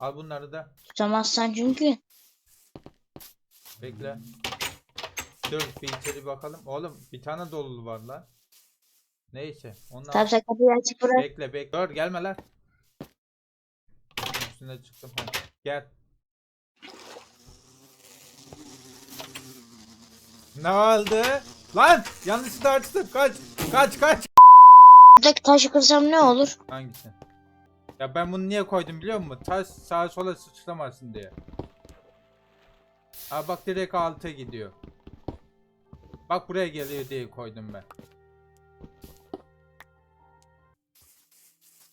Al bunları da. Tutamazsan çünkü. Bekle. Dur bir içeri bakalım. Oğlum bir tane dolulu var lan. Neyse. Onlar... Tamam sen kapıyı açık bırak. Bekle bekle. Dur gelme lan. Üstüne çıktım. Ha. Gel. Ne oldu? Lan yanlışlıkla açtım. Kaç. Kaç kaç. Buradaki taşı kırsam ne olur? Hangisi? Ya ben bunu niye koydum biliyor musun? Taş sağa sola sıçramasın diye. Ha bak direkt alta gidiyor. Bak buraya geliyor diye koydum ben.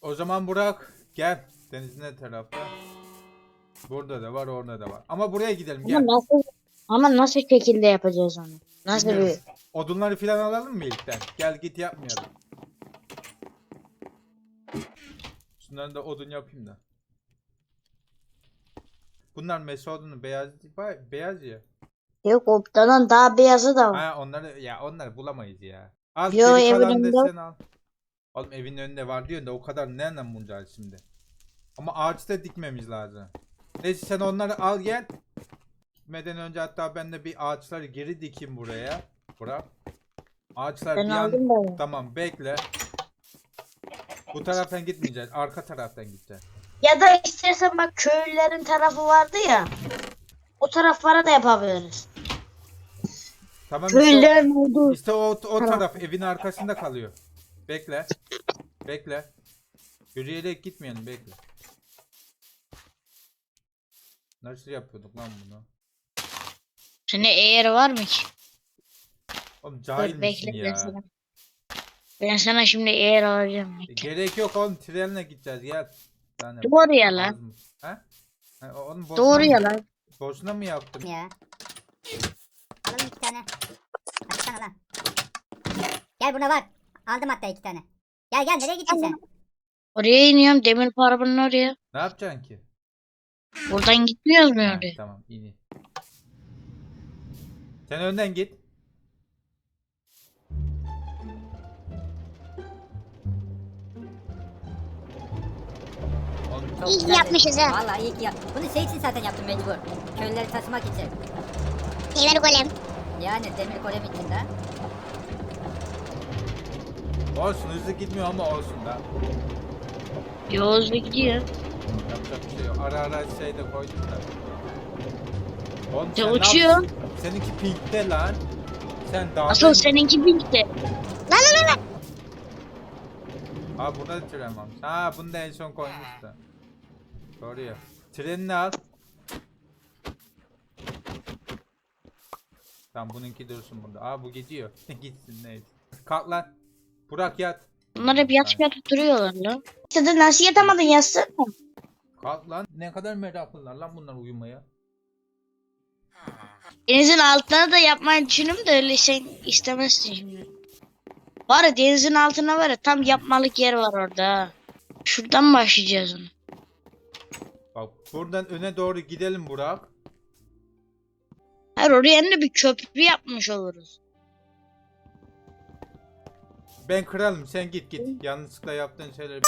O zaman Burak gel. Denizin ne tarafta? Burada da var orada da var. Ama buraya gidelim gel. Ama nasıl, ama nasıl şekilde yapacağız onu? Nasıl bir... Bilmiyorum. Odunları filan alalım mı ilkten? Gel git yapmayalım. Şunları da odun yapayım da. Bunlar mesa odunu beyaz beyaz ya. Yok optadan daha beyazı da var. Ha onları ya onları bulamayız ya. Al Yo, geri evin kalan önünde. da sen al. Oğlum evin önünde var diyorsun da o kadar nereden bulacağız şimdi? Ama ağaçta dikmemiz lazım. Neyse sen onları al gel. Gitmeden önce hatta ben de bir ağaçları geri dikeyim buraya. Bırak. Ağaçlar Ben bir an... aldım da. Tamam bekle. Bu taraftan gitmeyeceğiz. Arka taraftan gideceğiz. Ya da istersen bak köylülerin tarafı vardı ya. O taraflara da yapabiliriz. Tamam işte o, Köylülerin olduğu. işte o, o Taraf. evin arkasında kalıyor. Bekle. Bekle. Yürüyerek gitmeyelim bekle. Nasıl yapıyorduk lan bunu? Senin eğer var mı ki? Oğlum Dur cahil bekle misin ben ya? sana. Ben sana şimdi eğer alacağım. E, Gerek yok oğlum trenle gideceğiz gel. Yani Doğru ya lan. Ha? Ha, oğlum boşuna Doğru mı- ya lan. Boşuna mı yaptım? ya. Alalım iki tane. Açsana lan. Gel buna bak. Aldım hatta iki tane. Gel gel nereye gittin sen? Oraya iniyorum demir parabanın oraya. Ne yapacaksın ki? Buradan gitmiyoruz mu oraya? tamam in. Sen önden git. Çok İyi yapmışız ha. Vallahi iyi ki yaptım. Bunu şey için zaten yaptım mecbur. Köylüleri taşımak için. Demir golem. Yani demir golem için de. Olsun hızlı gitmiyor ama olsun da. Yolda gidiyor. Yapacak bir şey yok. Ara ara şey de koydum da. Oğlum Ya ne uçuyor. yapıyorsun? Seninki pinkte lan. Sen daha Asıl seninki binkte. Lan lan lan lan. Ha burada da tren varmış. Ha bunu da en son koymuştu. Ya. Trenini al. Tamam bununki dursun burada. Aa bu gidiyor. Gitsin neyse. Kalk lan. Burak yat. Bunlar hep yatıp yatıp duruyorlar lan. İşte de nasıl yatamadın yatsana. Kalk lan. Ne kadar meraklılar lan bunlar uyumaya. Denizin altına da yapmayı düşündüm de öyle sen istemezsin şimdi. Var ya denizin altına var ya tam yapmalık yer var orada. ha. Şuradan başlayacağız onu. Buradan öne doğru gidelim Burak. Hayır oraya de bir köprü yapmış oluruz. Ben kralım sen git git. Yanlışlıkla yaptığın şeyleri...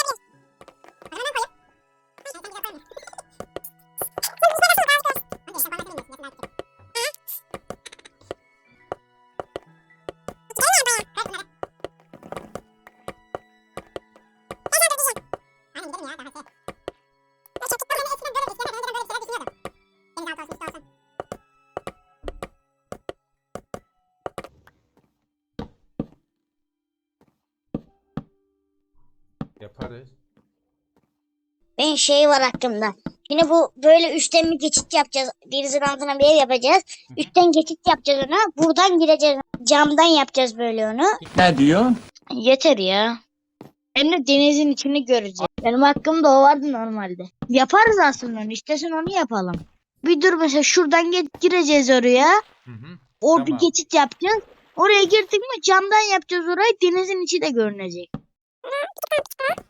şey var aklımda. Şimdi bu böyle üçten bir geçit yapacağız. Denizin altına bir ev yapacağız. Üçten geçit yapacağız ona. Buradan gireceğiz. Camdan yapacağız böyle onu. Ne diyor? Yeter ya. Hem de denizin içini göreceğiz. Benim hakkımda o vardı normalde. Yaparız aslında onu. İstersen onu yapalım. Bir dur mesela şuradan gireceğiz oraya. Hı hı. Orada Tamam. geçit yapacağız. Oraya girdik mi camdan yapacağız orayı. Denizin içi de görünecek.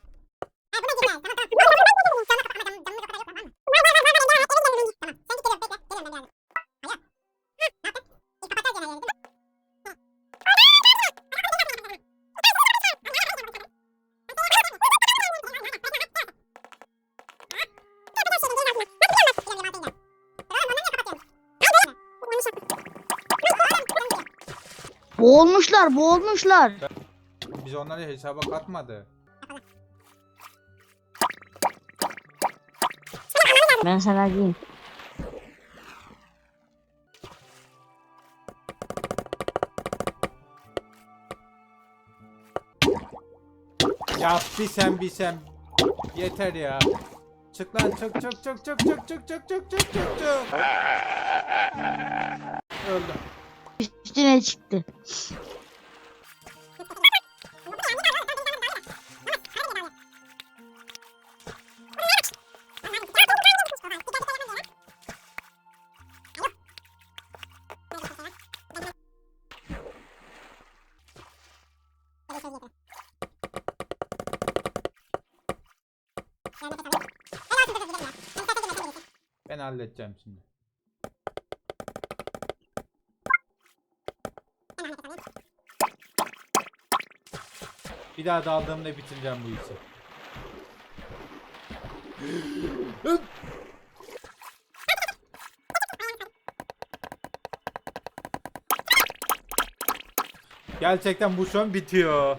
Boğulmuşlar, boğulmuşlar. Biz onları hesaba katmadı. Ben sana diyeyim. Ya bir sen bir sen. Yeter ya. Çık lan çık çık çık çık çık çık çık çık çık çık çık. Öldü. Üstüne çıktı. Ben halledeceğim şimdi. Bir daha daldığımda bitireceğim bu işi. Gerçekten bu şu an bitiyor.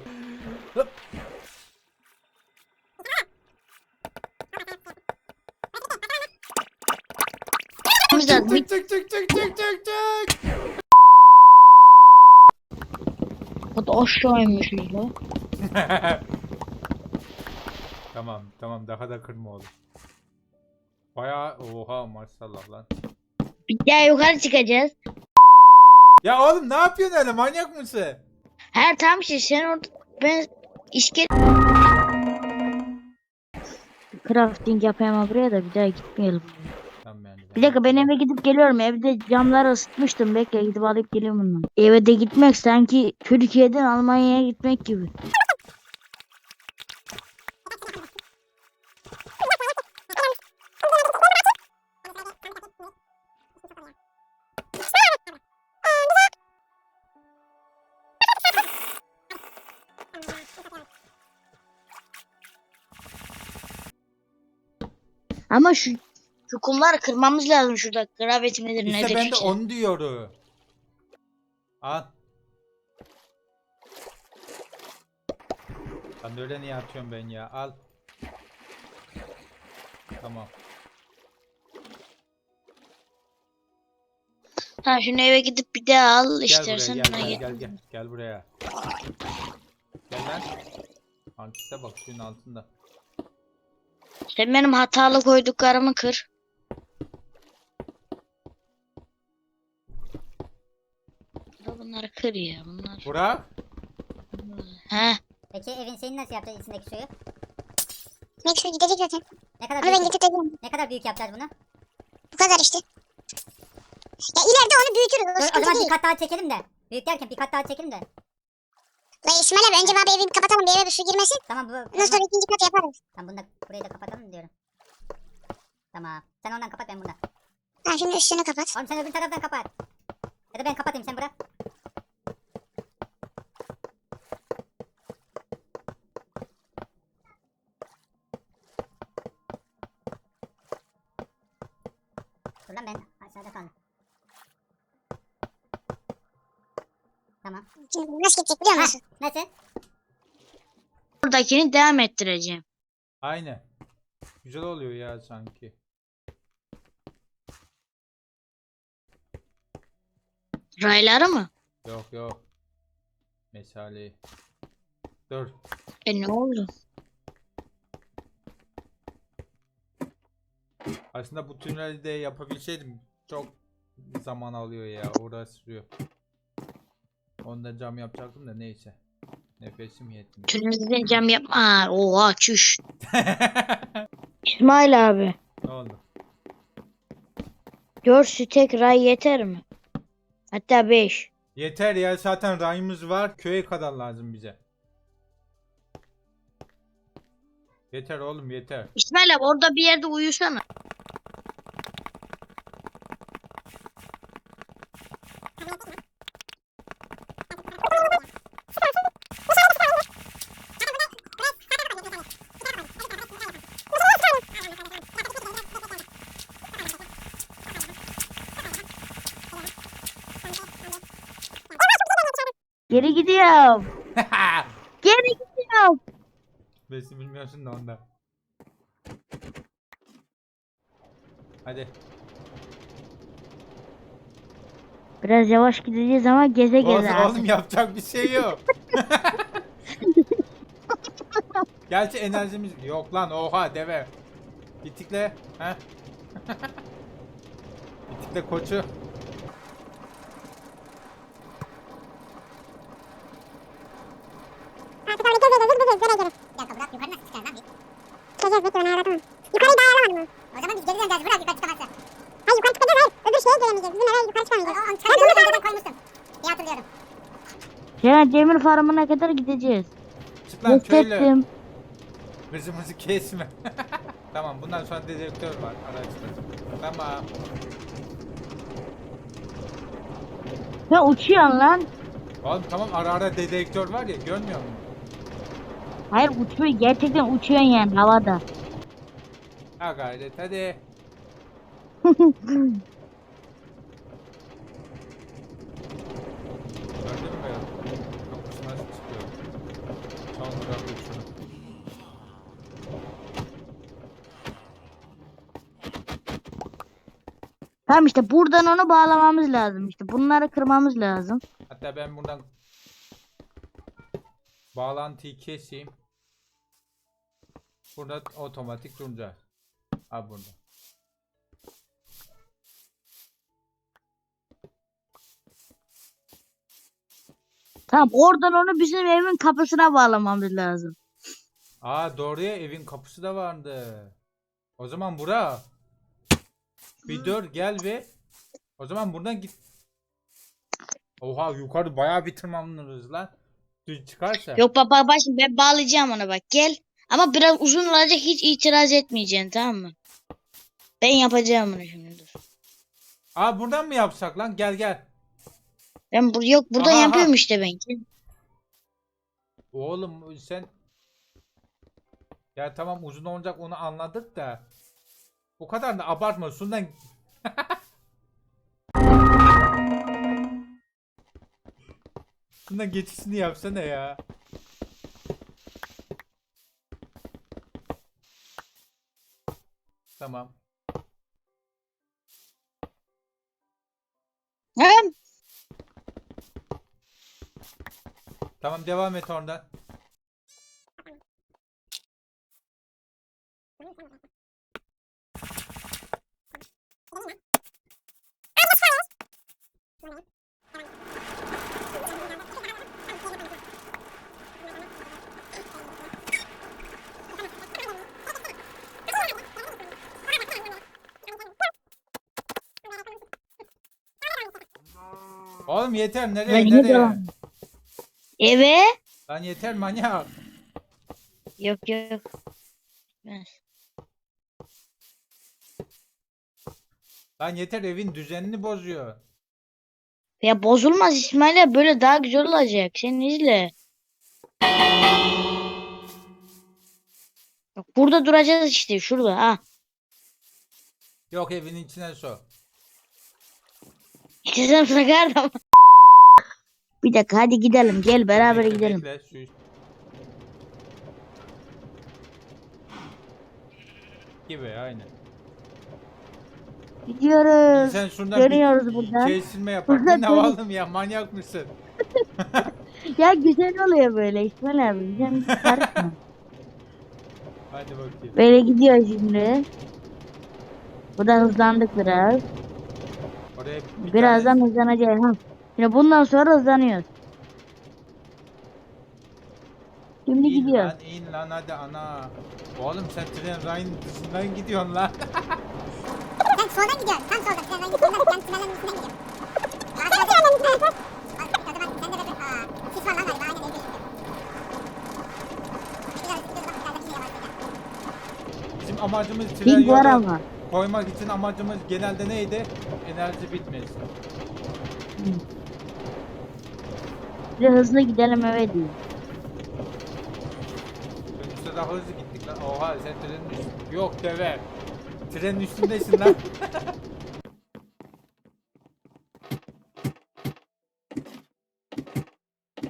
Bir Çık çık çık çık çık çık. o da aşağı inmişiz lan. tamam tamam daha da kırma oğlum. Baya oha maşallah lan. Bir daha yukarı çıkacağız. Ya oğlum ne yapıyorsun öyle manyak mısın? Her tam şey sen orada ben işke Crafting yapayım ama buraya da bir daha gitmeyelim. Tamam yani. Bir dakika ben eve gidip geliyorum. Evde camları ısıtmıştım. Bekle gidip alıp geliyorum bundan. Eve de gitmek sanki Türkiye'den Almanya'ya gitmek gibi. Ama şu şu kumları kırmamız lazım şurada. Gravity midir İşte nedir? ben de işte. onu diyorum. Al. Lan öyle niye atıyorum ben ya? Al. Tamam. Tamam şimdi eve gidip bir daha al buraya istersen. gel bana gel, gel. gel gel gel buraya. Gel lan. Antiste bak suyun altında. Sen benim hatalı koyduklarımı kır. Bunları kır ya bunlar. Burak. He. Peki evin şeyini nasıl yapacağız içindeki suyu? Meksu gidecek zaten. Ne kadar Onu ben büyük, getirteceğim. ne kadar büyük yapacağız bunu? Bu kadar işte. Ya ileride onu büyütürüz. O Dur, o sıkıntı zaman değil. bir kat daha çekelim de. Büyük derken bir kat daha çekelim de. La İsmail abi önce baba evi bir kapatalım bir eve bir su girmesin. Tamam bu. Ondan sonra ikinci kat yaparız. Tamam bunu da burayı da kapatalım diyorum. Tamam. Sen ondan kapat ben bundan. Ha şimdi üstünü kapat. Oğlum sen öbür taraftan kapat. Ya da ben kapatayım sen bırak. Dur lan ben aşağıda kaldım. Tamam. Şimdi nasıl gidecek biliyor Ha, musun? nasıl? Buradakini devam ettireceğim. Aynen. Güzel oluyor ya sanki. Rayları mı? Yok yok. Mesale. Dur. E ne oldu? Aslında bu tüneli de yapabilseydim çok zaman alıyor ya. Uğraştırıyor. Onda cam yapacaktım da neyse. Nefesim yetmiyor. Tünelden cam yapma. Aa, oha çüş. İsmail abi. ne oldu? 4 stek ray yeter mi? Hatta 5. Yeter ya zaten rayımız var. Köye kadar lazım bize. Yeter oğlum yeter. İsmail abi orada bir yerde uyusana. Geri gidiyorum. Geri gidiyorum. Besi bilmiyorsun da onda. Hadi. Biraz yavaş gideceğiz ama geze geze. Artık. oğlum yapacak bir şey yok. Gerçi enerjimiz yok lan oha deve. Bitikle. He. Bitikle koçu. Artık öyle gez gez gez gez gez Bir dakika bırak yukarı nasıl çıkacağız lan biz? Çıkacağız bekle ben ayarlatamam. Yukarıyı daha ayarlamadım ben. O zaman biz geri döneceğiz bırak yukarı çıkamazsa. Hayır yukarı çıkacağız hayır. Öbür şeye gelemeyeceğiz. Bizim eve yukarı çıkamayacağız. O, o, ben bunu ben koymuştum. İyi hatırlıyorum. Ceren demir farmına kadar gideceğiz. Çık lan köylü. Hissettim. Hızımızı kesme. tamam bundan sonra dedektör var araçta. Tamam. Sen uçuyorsun lan. Oğlum tamam ara ara dedektör var ya görmüyor musun? Hayır uçuyor. Gerçekten uçuyorsun yani havada. Ha gayret hadi. Gördün mü? Kapısı nasıl çıkıyor? Son durak uçurum. Tamam işte buradan onu bağlamamız lazım işte. Bunları kırmamız lazım. Hatta ben buradan bağlantıyı keseyim. Burada otomatik duracak. Ha burada. Tamam oradan onu bizim evin kapısına bağlamamız lazım. Aa doğruya evin kapısı da vardı. O zaman bura. Bir dur gel ve o zaman buradan git. Oha yukarı bayağı bir tırmanırız lan. Düz çıkarsa. Yok baba bak ben bağlayacağım ona bak gel. Ama biraz uzun olacak hiç itiraz etmeyeceksin tamam mı? Ben yapacağım bunu şimdi dur. Aa buradan mı yapsak lan? Gel gel. Ben bur yok buradan Aha, aha. yapıyorum işte ben. Oğlum sen ya tamam uzun olacak onu anladık da bu kadar da abartma şundan Şundan geçişini yapsana ya. Tamam. Ha? Tamam devam et oradan. Oğlum yeter nereye Ben nereye? Eve? Lan yeter manyak. Yok yok. Ben- Lan yeter evin düzenini bozuyor. Ya bozulmaz İsmail abi, böyle daha güzel olacak. Sen izle. Bak burada duracağız işte şurada ha. Yok evin içine so. İstesem sakardım. Bir dakika hadi gidelim gel beraber Bekle, gidelim. bekle, Gibi aynen. Gidiyoruz. Sen şundan Görüyoruz buradan. kesilme yapar. Burada Bu ne oğlum ya manyak mısın? Ya güzel oluyor böyle İsmail abi. Sen karışma. Hadi bakayım. Böyle gidiyor şimdi. Burada hızlandık biraz. Oraya bir Birazdan tane- hızlanacağız. Ha. Şimdi bundan sonra hızlanıyoruz. Şimdi İn gidiyoruz. lan in lan hadi ana. Oğlum sen tren rayının dışından gidiyorsun lan. Sen soldan gidiyorsun. Tam soldan. Sen ben soldan. Ben tünelin üstünden gidiyorum. Sen sen. Bizim amacımız tren yolu ama. koymak için amacımız genelde neydi? Enerji bitmesin. Bir hızlı gidelim eve diyor. Dönüşte daha hızlı gittik lan. Oha sen trenin üstünde. Yok deve. Trenin üstündesin lan.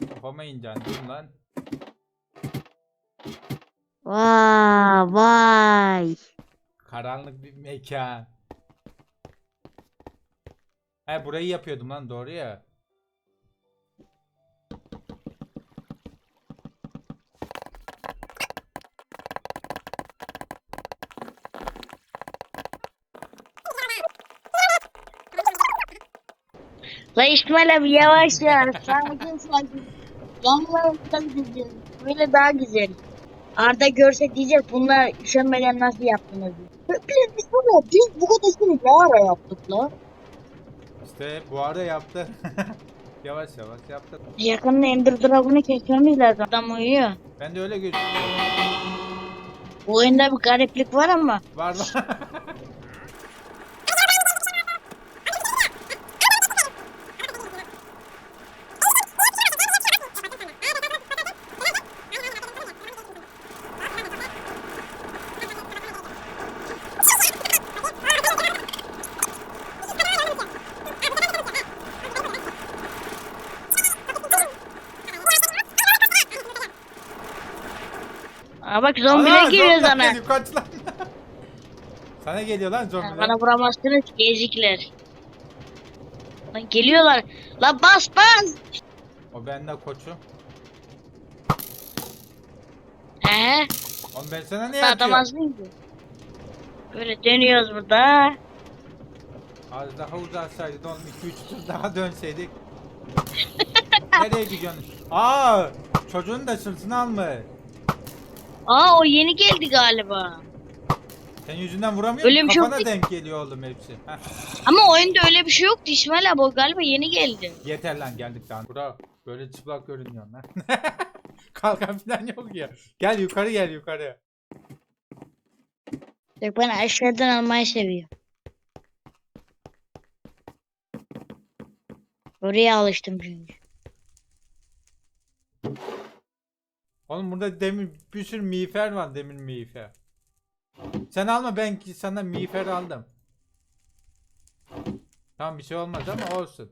Kafama ineceksin lan. Vay vay. Karanlık bir mekan. He burayı yapıyordum lan doğru ya. La İsmail abi yavaş yavaş. Sakin sakin. Yanlarından güzel. Böyle daha güzel. Arda görse diyecek bunlar üşenmeden nasıl yaptınız. Biz, biz, bunu, biz bu kadar ne ara yaptık la? İşte bu arada yaptı. yavaş yavaş yaptı. Yakında Ender Dragon'u kesmemiz lazım. Adam uyuyor. Ben de öyle gözüküyor. Bu oyunda bir gariplik var ama. Var var. Aa bak zombiler Ana, geliyor zombiler sana. geliyor, kaç lan. Sana geliyor lan zombiler. Bana vuramazsınız ki ezikler. Lan geliyorlar. La bas bas. O bende koçu. He? Oğlum ben sana ne Adam yapıyorum? az mıydı? Böyle dönüyoruz burada. Az daha uzatsaydın oğlum 2-3 tur daha dönseydik. Nereye gidiyorsun? Aa, çocuğun da sırtını almış. Aa o yeni geldi galiba. Sen yüzünden vuramıyor Öyle musun? bir şey Kafana yok denk geliyor oğlum hepsi. Heh. Ama oyunda öyle bir şey yoktu İsmail abi o galiba yeni geldi. Yeter lan geldik daha. Bura böyle çıplak görünüyor lan. Kalkan falan yok ya. Gel yukarı gel yukarı. Bak ben aşağıdan almayı seviyorum. Oraya alıştım çünkü. Oğlum burada demir bir sürü miğfer var demir miğfer. Sen alma ben sana miğfer aldım. Tamam bir şey olmaz ama olsun.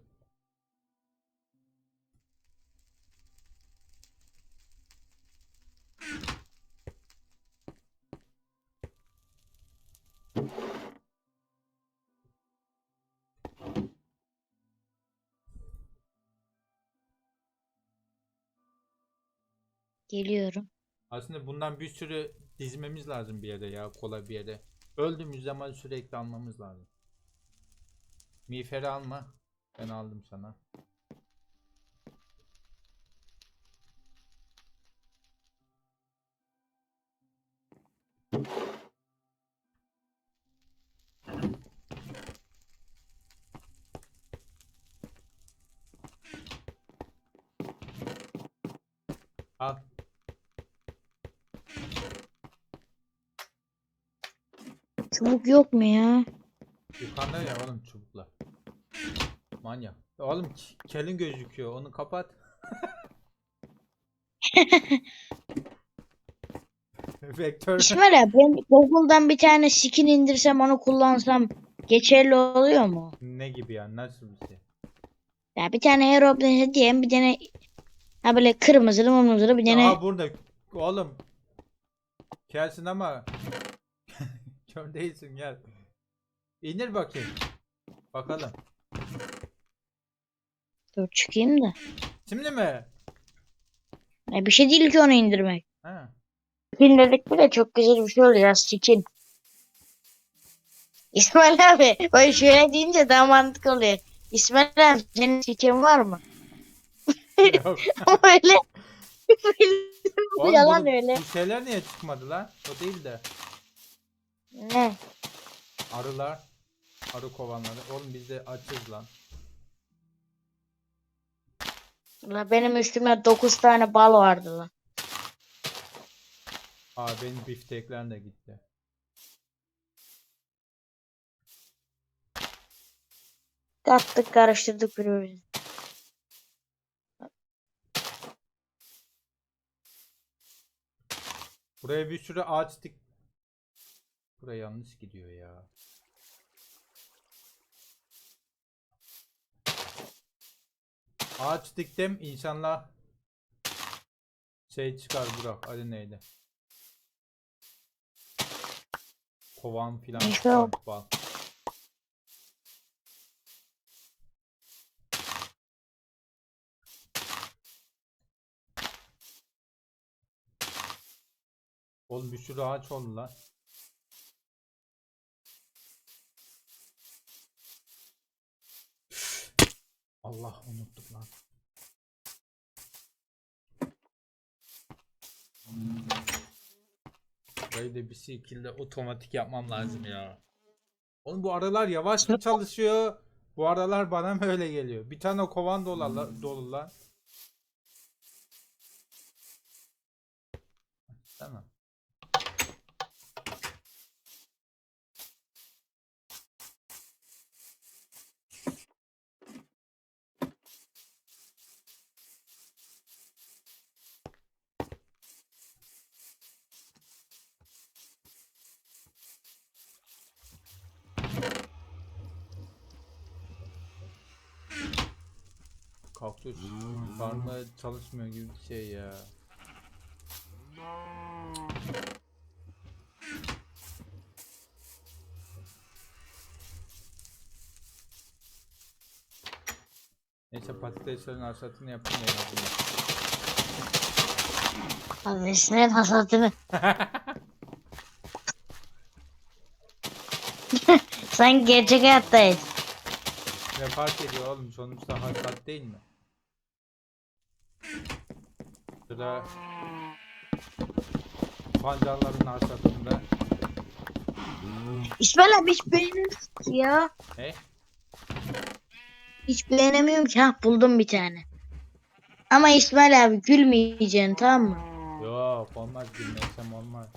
Geliyorum. Aslında bundan bir sürü dizmemiz lazım bir yere ya kolay bir yere. Öldüğümüz zaman sürekli almamız lazım. Miğferi alma. Ben aldım sana. Çubuk yok mu ya? Yukarıda ya oğlum çubuklar. Manyak. Ya Oğlum kelin gözüküyor. Onu kapat. Vektör. İsmail abi ben Google'dan bir tane skin indirsem onu kullansam geçerli oluyor mu? ne gibi ya? Nasıl bir şey? Ya bir tane Herobrine diyelim bir tane ha böyle kırmızılı mırmızılı bir tane Aa burada. Oğlum. Kelsin ama. Kör değilsin gel. İndir bakayım. Bakalım. dur çıkayım da. Şimdi mi? Ya bir şey değil ki onu indirmek. Ha. Skin dedik bile çok güzel bir şey oluyor skin. İsmail abi böyle şöyle deyince daha mantıklı oluyor. İsmail abi senin skin var mı? Yok. öyle. Oğlum yalan bu, öyle. bu şeyler niye çıkmadı lan? O değil de. Ne? Arılar. Arı kovanları. Oğlum biz de açız lan. La benim üstüme 9 tane bal vardı lan. Aa benim biftekler de gitti. Kattık karıştırdık birbirimizi. Buraya bir sürü ağaç dik. Buraya yanlış gidiyor ya. Ağaç diktim inşallah Şey çıkar Burak. Hadi neydi? Kovan filan çıkar. Bal. Oğlum bir sürü ağaç oldu lan. Allah unuttuk lan. Burayı da bir şekilde otomatik yapmam lazım ya. Oğlum bu aralar yavaş mı çalışıyor? Bu aralar bana mı öyle geliyor? Bir tane kovan dolu lan. Dolu lan. Tamam. Farmı çalışmıyor gibi bir şey ya. Neyse patateslerin hasatını yapayım en azından. Kardeşlerin hasatını. Sen gerçek hayattayız. Ne fark ediyor oğlum sonuçta hasat değil mi? Sıra pancarların hasatında. İsmail abi hiç beğenemiyorum ki ya. Ne? Hiç beğenemiyorum ki. Hah buldum bir tane. Ama İsmail abi gülmeyeceksin tamam mı? Yok olmaz bilmesem olmaz.